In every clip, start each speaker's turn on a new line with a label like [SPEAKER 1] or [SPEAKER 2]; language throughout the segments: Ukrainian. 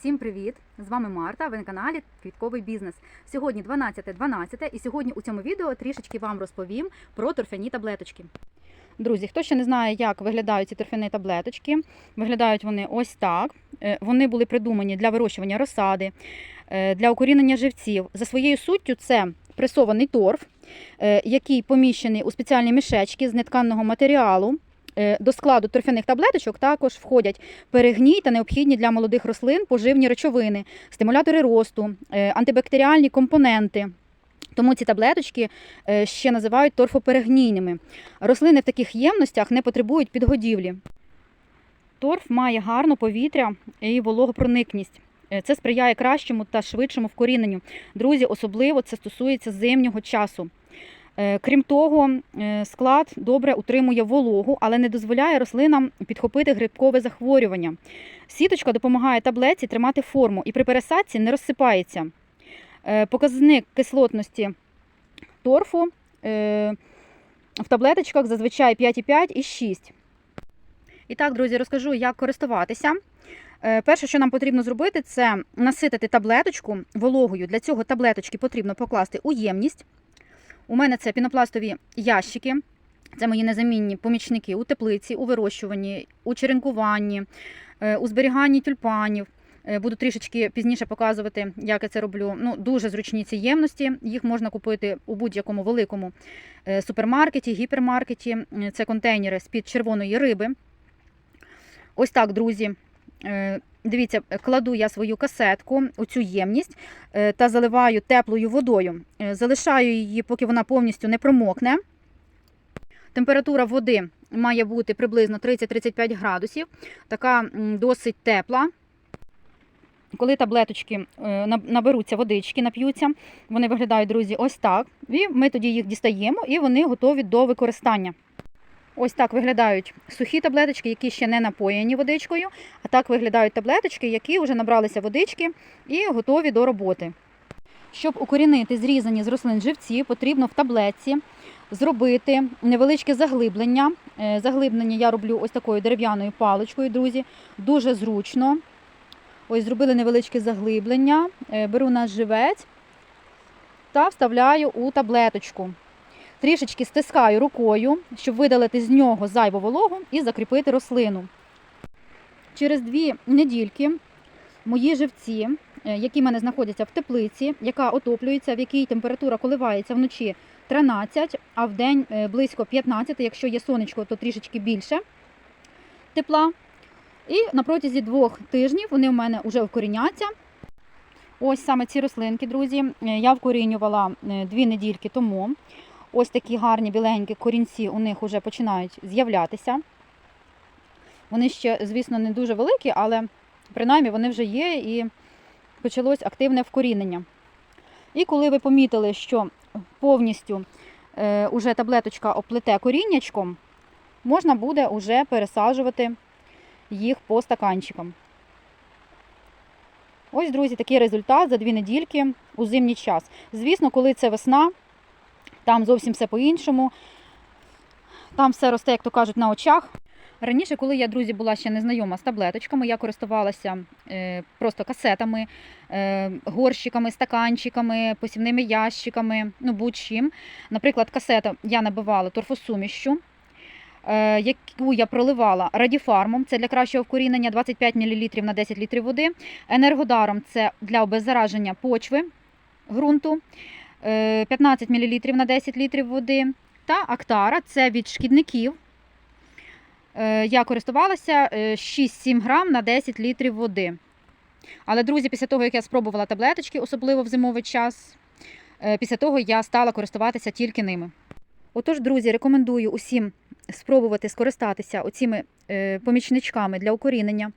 [SPEAKER 1] Усім привіт! З вами Марта. Ви на каналі Квітковий бізнес. Сьогодні 12.12 і сьогодні у цьому відео трішечки вам розповім про торфяні таблеточки. Друзі, хто ще не знає, як виглядають ці торфяні таблеточки, виглядають вони ось так. Е, Вони були придумані для вирощування розсади, е, для укорінення живців. За своєю суттю, це пресований торф, е, який поміщений у спеціальні мішечки з нетканного матеріалу. Е, До складу торфяних таблеточок також входять перегній та необхідні для молодих рослин поживні речовини, стимулятори росту, е, антибактеріальні компоненти. Тому ці таблеточки е, ще називають торфоперегнійними. Рослини в таких ємностях не потребують підгодівлі. Торф має гарну повітря і вологопроникність. Це сприяє кращому та швидшому вкоріненню. Друзі, особливо це стосується зимнього часу. Е, Крім того, е, склад добре утримує вологу, але не дозволяє рослинам підхопити грибкове захворювання. Сіточка допомагає таблетці тримати форму і при пересадці не розсипається. Е, Показник кислотності торфу в таблеточках зазвичай 5,5 і 6. І так, друзі, розкажу, як користуватися. Перше, що нам потрібно зробити, це наситити таблеточку вологою. Для цього таблеточки потрібно покласти у ємність. У мене це пінопластові ящики. Це мої незамінні помічники у теплиці, у вирощуванні, у черенкуванні, е, у зберіганні тюльпанів. Е, Буду трішечки пізніше показувати, як я це роблю. Ну, дуже зручні ці ємності. Їх можна купити у будь-якому великому е, супермаркеті, гіпермаркеті. Це контейнери з-під червоної риби. Ось так, друзі. Е, Дивіться, кладу я свою касетку у цю ємність е, та заливаю теплою водою. Е, Залишаю її, поки вона повністю не промокне. Температура води має бути приблизно 30-35 градусів, така досить тепла. Коли таблеточки наберуться водички, нап'ються, вони виглядають, друзі, ось так. І ми тоді їх дістаємо, і вони готові до використання. Ось так виглядають сухі таблеточки, які ще не напоєні водичкою, а так виглядають таблеточки, які вже набралися водички і готові до роботи. Щоб укорінити зрізані з рослин живці, потрібно в таблетці зробити невеличке заглиблення. Е, Заглиблення я роблю ось такою дерев'яною паличкою, друзі. Дуже зручно. Ось зробили невеличке заглиблення. Е, Беру наш живець та вставляю у таблеточку. Трішечки стискаю рукою, щоб видалити з нього зайву вологу і закріпити рослину. Через дві недільки мої живці, е, які в мене знаходяться в теплиці, яка отоплюється, в якій температура коливається вночі 13, а в день е, близько 15, якщо є сонечко, то трішечки більше тепла. І на протязі двох тижнів вони в мене вже вкоріняться. Ось саме ці рослинки, друзі, е, я вкорінювала дві недільки тому. Ось такі гарні біленькі корінці у них вже починають з'являтися. Вони ще, звісно, не дуже великі, але принаймні вони вже є і почалось активне вкорінення. І коли ви помітили, що повністю е, уже таблеточка оплете коріннячком, можна буде вже пересаджувати їх по стаканчикам. Ось, друзі, такий результат за дві недільки у зимній час. Звісно, коли це весна, там зовсім все по-іншому. Там все росте, як то кажуть, на очах. Раніше, коли я, друзі, була ще не знайома з таблеточками, я користувалася е, просто касетами, е, горщиками, стаканчиками, посівними ящиками, ну будь-чим. Наприклад, касету я набивала торфосумішчю, е, яку я проливала радіфармом, це для кращого вкорінення 25 мл на 10 літрів води. Енергодаром це для обеззараження почви ґрунту. Е, 15 мл на 10 літрів води. Та Актара це від шкідників. Е, Я користувалася е, 6-7 грам на 10 літрів води. Але, друзі, після того, як я спробувала таблеточки, особливо в зимовий час, е, після того я стала користуватися тільки ними. Отож, друзі, рекомендую усім спробувати скористатися оціми е, помічничками для укорінення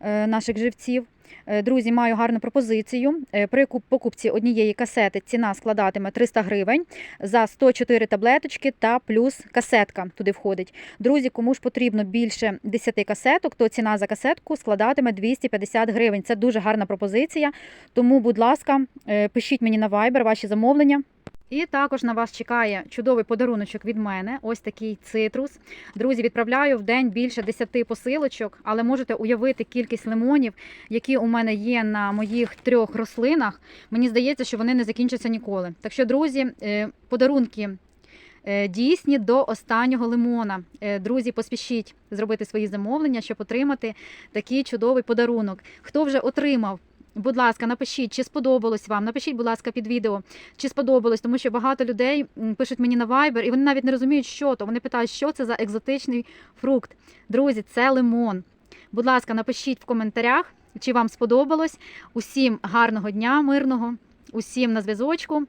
[SPEAKER 1] е, наших живців. Е, Друзі, маю гарну пропозицію. Е, При покупці однієї касети ціна складатиме 300 гривень за 104 таблеточки та плюс касетка туди входить. Друзі, кому ж потрібно більше 10 касеток, то ціна за касетку складатиме 250 гривень. Це дуже гарна пропозиція. Тому, будь ласка, е, пишіть мені на Viber ваші замовлення. І також на вас чекає чудовий подаруночок від мене. Ось такий цитрус. Друзі, відправляю в день більше 10 посилочок, але можете уявити кількість лимонів, які у мене є на моїх трьох рослинах. Мені здається, що вони не закінчаться ніколи. Так що, друзі, е, подарунки. е, Дійсні до останнього лимона. Е, Друзі, поспішіть зробити свої замовлення, щоб отримати такий чудовий подарунок. Хто вже отримав, будь ласка, напишіть, чи сподобалось вам. Напишіть, будь ласка, під відео, чи сподобалось, тому що багато людей пишуть мені на Viber, і вони навіть не розуміють, що то. Вони питають, що це за екзотичний фрукт. Друзі, це лимон. Будь ласка, напишіть в коментарях, чи вам сподобалось. Усім гарного дня, мирного, усім на зв'язочку.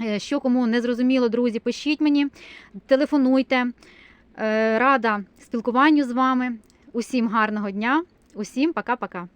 [SPEAKER 1] Е, Що кому не зрозуміло, друзі, пишіть мені, телефонуйте. Е, Рада спілкуванню з вами. Усім гарного дня, усім пока-пока.